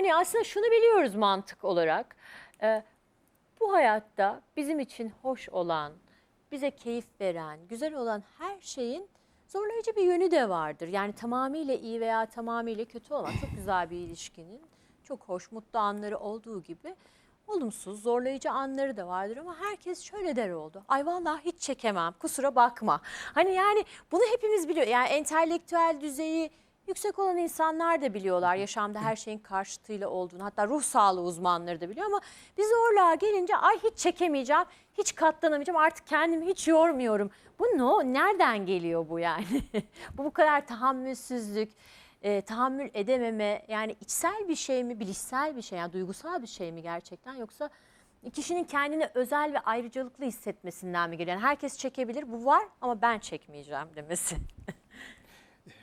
Yani aslında şunu biliyoruz mantık olarak. Ee, bu hayatta bizim için hoş olan, bize keyif veren, güzel olan her şeyin zorlayıcı bir yönü de vardır. Yani tamamıyla iyi veya tamamıyla kötü olan çok güzel bir ilişkinin çok hoş, mutlu anları olduğu gibi olumsuz, zorlayıcı anları da vardır ama herkes şöyle der oldu. Ay vallahi hiç çekemem, kusura bakma. Hani yani bunu hepimiz biliyor. Yani entelektüel düzeyi yüksek olan insanlar da biliyorlar yaşamda her şeyin karşıtıyla olduğunu. Hatta ruh sağlığı uzmanları da biliyor ama biz zorluğa gelince ay hiç çekemeyeceğim, hiç katlanamayacağım, artık kendimi hiç yormuyorum. Bu ne? Nereden geliyor bu yani? bu bu kadar tahammülsüzlük, e, tahammül edememe yani içsel bir şey mi, bilişsel bir şey yani duygusal bir şey mi gerçekten yoksa kişinin kendini özel ve ayrıcalıklı hissetmesinden mi geliyor? Yani herkes çekebilir bu var ama ben çekmeyeceğim demesi.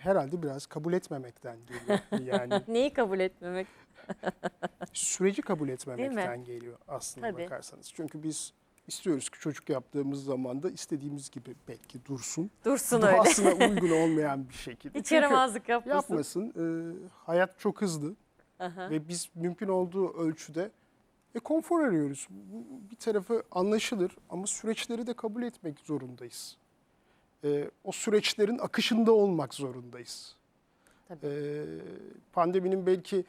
Herhalde biraz kabul etmemekten geliyor. Yani Neyi kabul etmemek? süreci kabul etmemekten geliyor aslında Tabii. bakarsanız. Çünkü biz istiyoruz ki çocuk yaptığımız zaman da istediğimiz gibi belki dursun. Dursun öyle. Doğasına uygun olmayan bir şekilde. Hiç Çünkü yaramazlık yapmasın. yapmasın. Ee, hayat çok hızlı Aha. ve biz mümkün olduğu ölçüde e, konfor arıyoruz. Bu bir tarafı anlaşılır ama süreçleri de kabul etmek zorundayız. Ee, o süreçlerin akışında olmak zorundayız. Tabii. Ee, pandeminin belki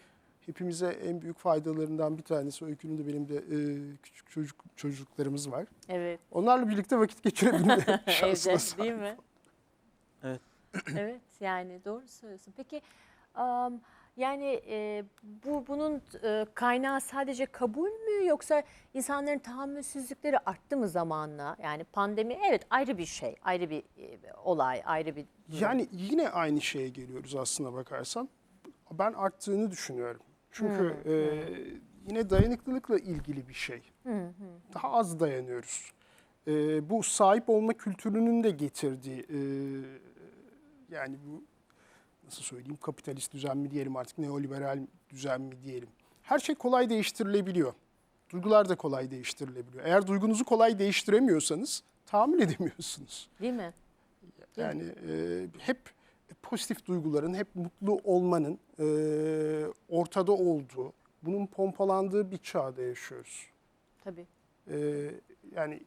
hepimize en büyük faydalarından bir tanesi öykünün de benim de e, küçük çocuk çocuklarımız var. Evet. Onlarla birlikte vakit geçirebilme şansına Evde sahip. değil mi? Evet. evet yani doğru söylüyorsun. Peki am, yani e, bu bunun e, kaynağı sadece kabul mü yoksa insanların tahammülsüzlükleri arttı mı zamanla? Yani pandemi evet ayrı bir şey, ayrı bir e, olay, ayrı bir durum. Yani yine aynı şeye geliyoruz aslına bakarsan. Ben arttığını düşünüyorum. Çünkü Hmm, e, yine dayanıklılıkla ilgili bir şey. Daha az dayanıyoruz. E, bu sahip olma kültürünün de getirdiği e, yani bu nasıl söyleyeyim kapitalist düzen mi diyelim artık neoliberal düzen mi diyelim. Her şey kolay değiştirilebiliyor. Duygular da kolay değiştirilebiliyor. Eğer duygunuzu kolay değiştiremiyorsanız tahammül edemiyorsunuz. Değil mi? Yani e, hep pozitif duyguların, hep mutlu olmanın e, ortada olduğu, bunun pompalandığı bir çağda yaşıyoruz. Tabii. E, yani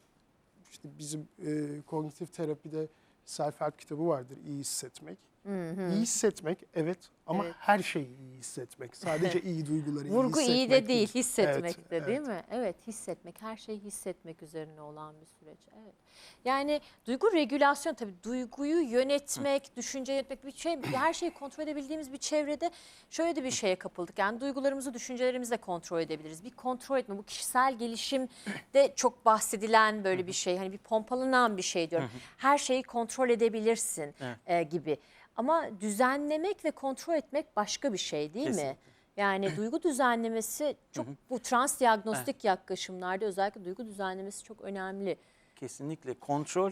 işte bizim e, kognitif terapide self-help kitabı vardır, iyi hissetmek. İyi hissetmek evet ama Evet. her şeyi iyi hissetmek. Sadece iyi duyguları iyi Vurgu iyi de değil, hissetmek Evet, de değil evet. mi? Evet, hissetmek, her şeyi hissetmek üzerine olan bir süreç. Evet. Yani duygu regülasyon tabii duyguyu yönetmek, düşünce yönetmek bir şey, her şeyi kontrol edebildiğimiz bir çevrede şöyle de bir şeye kapıldık. Yani duygularımızı, düşüncelerimizi de kontrol edebiliriz. Bir kontrol etme, bu kişisel gelişimde çok bahsedilen böyle bir şey. Hani bir pompalanan bir şey diyorum. Her şeyi kontrol edebilirsin Evet. e, gibi. Ama düzenlemek ve kontrol etmek başka bir şey değil mi? Kesinlikle. Yani duygu düzenlemesi çok bu trans diagnostik yaklaşımlarda özellikle duygu düzenlemesi çok önemli. Kesinlikle kontrol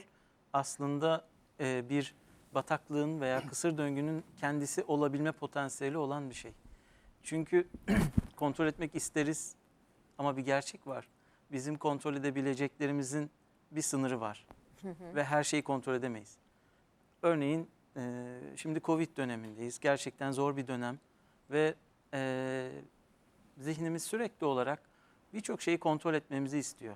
aslında e, bir bataklığın veya kısır döngünün kendisi olabilme potansiyeli olan bir şey. Çünkü kontrol etmek isteriz ama bir gerçek var. Bizim kontrol edebileceklerimizin bir sınırı var ve her şeyi kontrol edemeyiz. Örneğin e, şimdi Covid dönemindeyiz. Gerçekten zor bir dönem ve e, zihnimiz sürekli olarak birçok şeyi kontrol etmemizi istiyor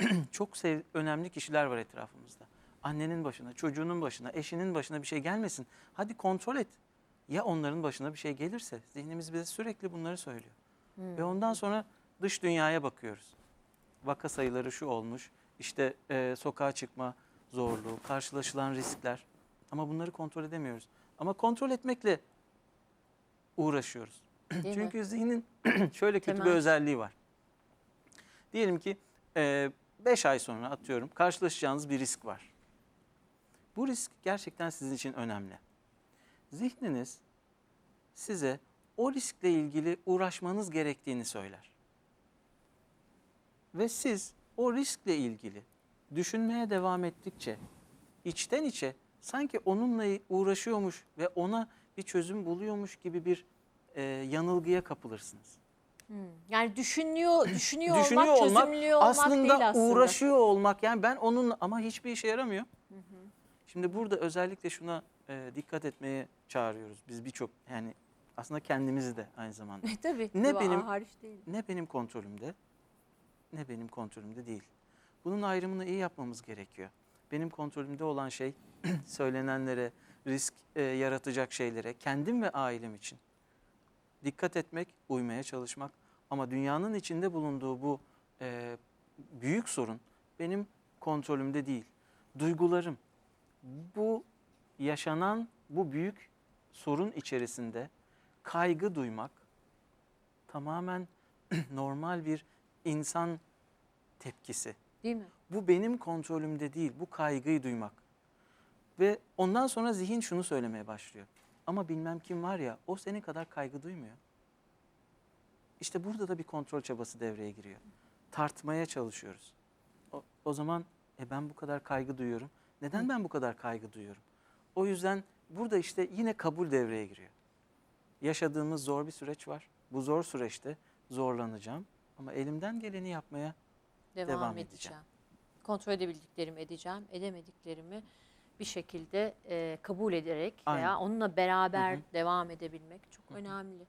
çok sev önemli kişiler var etrafımızda. Annenin başına, çocuğunun başına, eşinin başına bir şey gelmesin. Hadi kontrol et. Ya onların başına bir şey gelirse? Zihnimiz bize sürekli bunları söylüyor. Ve ondan sonra dış dünyaya bakıyoruz. Vaka sayıları şu olmuş, işte e, sokağa çıkma zorluğu, karşılaşılan riskler. Ama bunları kontrol edemiyoruz. Ama kontrol etmekle uğraşıyoruz. Değil mi? Çünkü zihnin şöyle kötü bir Temel. özelliği var. Diyelim ki 5 ay sonra atıyorum karşılaşacağınız bir risk var. Bu risk gerçekten sizin için önemli. Zihniniz size o riskle ilgili uğraşmanız gerektiğini söyler. Ve siz o riskle ilgili düşünmeye devam ettikçe içten içe sanki onunla uğraşıyormuş ve ona bir çözüm buluyormuş gibi bir e, yanılgıya kapılırsınız. Yani düşünüyor, düşünüyor, Düşünüyor olmak, olmak çözümlüyor olmak aslında, değil aslında. uğraşıyor olmak. Yani ben onun ama hiçbir işe yaramıyor. Şimdi burada özellikle şuna e, dikkat etmeye çağırıyoruz. Biz birçok yani Aslında kendimizi de aynı zamanda. Tabii. Ne dua benim- hariç değil. ne benim kontrolümde ne benim kontrolümde değil. Bunun ayrımını iyi yapmamız gerekiyor. Benim kontrolümde olan şey söylenenlere, risk e, yaratacak şeylere, kendim ve ailem için dikkat etmek, uymaya çalışmak. Ama dünyanın içinde bulunduğu bu e, büyük sorun benim kontrolümde değil. Duygularım, bu yaşanan bu büyük sorun içerisinde kaygı duymak tamamen normal bir insan tepkisi. Değil mi? Bu benim kontrolümde değil, bu kaygıyı duymak. Ve ondan sonra zihin şunu söylemeye başlıyor. Ama bilmem kim var ya, o senin kadar kaygı duymuyor. İşte burada da bir kontrol çabası devreye giriyor. Tartmaya çalışıyoruz. O, o zaman e ben bu kadar kaygı duyuyorum. Neden ben bu kadar kaygı duyuyorum? O yüzden burada işte yine kabul devreye giriyor. Yaşadığımız zor bir süreç var. Bu zor süreçte zorlanacağım ama elimden geleni yapmaya Devam, Devam edeceğim. edeceğim. Kontrol edebildiklerimi edeceğim, edemediklerimi bir şekilde e, kabul ederek veya Aynen. onunla beraber Hı hı. devam edebilmek çok önemli.